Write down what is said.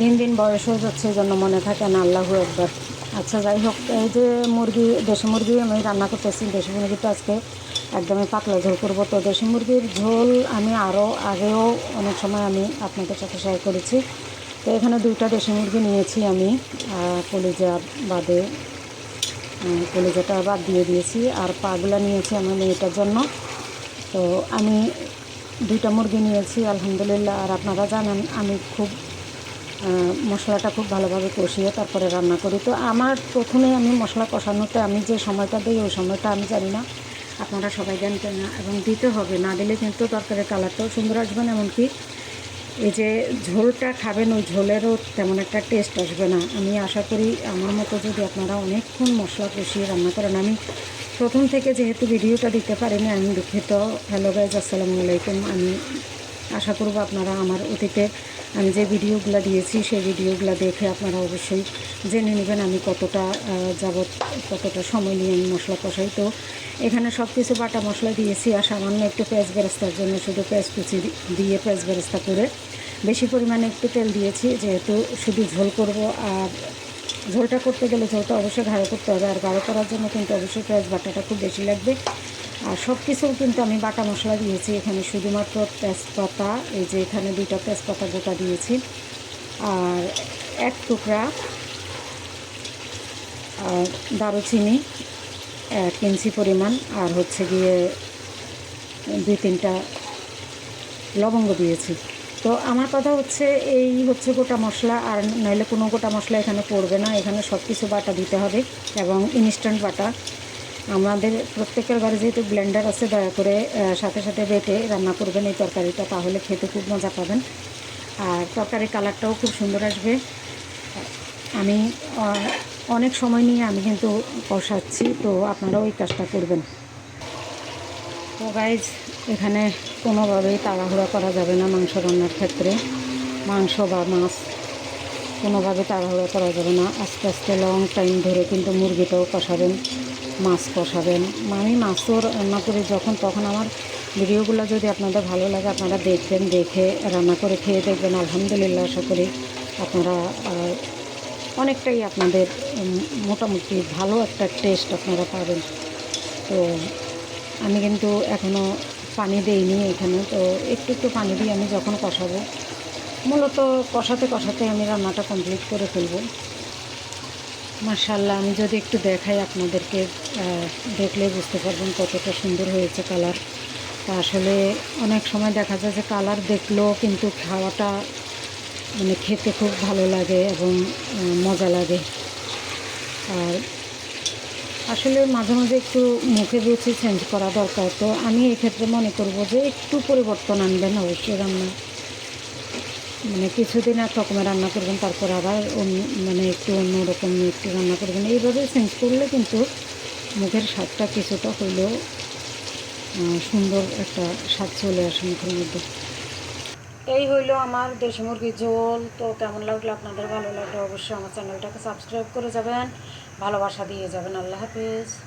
দিন দিন বয়স হয়ে যাচ্ছে, এই জন্য মনে থাকে না, আল্লাহ একবার আচ্ছা যাই হোক, এই যে মুরগি, দেশি মুরগি আমি রান্না করতেছি, দেশি মুরগিটা আজকে একদমই পাতলা ঝোল করব। তো দেশি মুরগির ঝোল আমি আরও আগেও অনেক সময় আমি আপনাদের সাথে শেয়ার করেছি। তো এখানে দুইটা দেশি মুরগি নিয়েছি আমি কলিজা বাদে কলিজাটা বাদ দিয়ে দিয়েছি, আর পাগুলা নিয়েছি আমার মেয়েটার জন্য। তো আমি দুইটা মুরগি নিয়েছি, আলহামদুলিল্লাহ, আর আপনারা জানেন, আমি খুব মশলাটা খুব ভালোভাবে কষিয়ে তারপরে রান্না করি। তো আমার প্রথমে আমি মশলা কষানোতে আমি যে সময়টা দিই, ওই সময়টা আমি জানি না। আপনারা সবাই জানতেন না। এবং দিতে হবে, না দিলে কিন্তু তরকারির কালারটাও সুন্দর আসবে না, এমনকি এই যে ঝোলটা খাবেন, ওই ঝোলেরও তেমন একটা টেস্ট আসবে না। আমি আশা করি আমার মতো যদি আপনারা অনেকক্ষণ মশলা কষিয়ে রান্না করেন, আমি প্রথম থেকে যেহেতু ভিডিওটা দিতে পারিনি, আমি দুঃখিত। হ্যালো গাইজ আসসালামু আলাইকুম। আমি আশা করব আপনারা আমার অতীতে আমি যে ভিডিওগুলো দিয়েছি, সেই ভিডিওগুলো দেখে আপনারা অবশ্যই জেনে নেবেন আমি কতটা যাবত কতটা সময় নিয়ে আমি মশলা কষাই। তো এখানে সব কিছু বাটা মশলা দিয়েছি আর সামান্য একটু পেঁয়াজ বেরেস্তার জন্য শুধু পেঁয়াজ কুচি দিয়ে পেঁয়াজ বেরেস্তা করে বেশি পরিমাণে একটু তেল দিয়েছি, যেহেতু শুধু ঝোল করব আর ঝোলটা করতে গেলে ঝোলটা অবশ্যই গাঢ় করতে হবে আর গাঢ় করার জন্য কিন্তু অবশ্যই পেঁয়াজ বাটাটা খুব বেশি লাগবে। আর সব কিছু কিন্তু আমি বাটা মশলা দিয়েছি। এখানে শুধুমাত্র তেজপাতা, এই যে এখানে দুইটা তেজপাতা গোটা দিয়েছি। আর এক টুকরা আর দারুচিনি, এক ইঞ্চি পরিমাণ, আর হচ্ছে গিয়ে দুই তিনটা লবঙ্গ দিয়েছি। তো আমার কথা হচ্ছে এই হচ্ছে গোটা মশলা, আর নাইলে কোনো গোটা মশলা এখানে পড়বে না। এখানে সব কিছু বাটা দিতে হবে এবং ইনস্ট্যান্ট বাটা। আমাদের প্রত্যেকের ঘরে যেহেতু ব্লেন্ডার আছে, দয়া করে সাথে সাথে বেটে রান্না করবেন এই তরকারিটা, তাহলে খেতে খুব মজা পাবেন। আর তরকারির কালারটাও খুব সুন্দর আসবে। আমি অনেক সময় নিয়ে আমি কিন্তু কষাচ্ছি তো আপনারাও এই কাজটা করবেন। তো গাইজ এখানে কোনোভাবেই তাড়াহুড়া করা যাবে না মাংস রান্নার ক্ষেত্রে। মাংস বা মাছ কোনোভাবে তাড়াহুড়া করা যাবে না। আস্তে আস্তে লং টাইম ধরে কিন্তু মুরগিটাও কষাবেন। মাছ কষাবেন। আমি মাছও রান্না করি যখন, তখন আমার ভিডিওগুলো যদি আপনাদের ভালো লাগে, আপনারা দেখবেন, দেখে রান্না করে খেয়ে দেখবেন। আলহামদুলিল্লাহ আশা করি আপনারা অনেকটাই আপনাদের মোটামুটি ভালো একটা টেস্ট আপনারা পাবেন। তো আমি কিন্তু এখনও পানি দেইনি এখানে, তো একটু একটু পানি দিয়ে আমি যখন কষাবো, মূলত কষাতে কষাতে আমি রান্নাটা কমপ্লিট করে ফেলব। মার্শাল্লাহ আমি যদি একটু দেখাই আপনাদেরকে দেখলে বুঝতে পারবেন কতটা সুন্দর হয়েছে কালার। তা আসলে অনেক সময় দেখা যায় যে কালার দেখলেও কিন্তু খাওয়াটা মানে খেতে খুব ভালো লাগে এবং মজা লাগে। আর আসলে মাঝে মাঝে একটু মুখে রুচি চেঞ্জ করা দরকার। তো আমি এক্ষেত্রে মনে করব যে একটু পরিবর্তন আনবেন অবশ্যই রান্না। মানে কিছুদিন এক রকমের রান্না করবেন, তারপর আবার অন্য মানে একটু অন্যরকম একটু রান্না করবেন। এইভাবে চেঞ্জ করলে কিন্তু মুখের স্বাদটা কিছুটা হইলেও সুন্দর একটা স্বাদ চলে আসে মুখের মধ্যে। এই হইল আমার দেশি মুরগির ঝোল। তো কেমন লাগল? আপনাদের ভালো লাগল অবশ্যই আমার চ্যানেলটাকে সাবস্ক্রাইব করে যাবেন। ভালোবাসা দিয়ে যাবেন। আল্লাহ হাফিজ।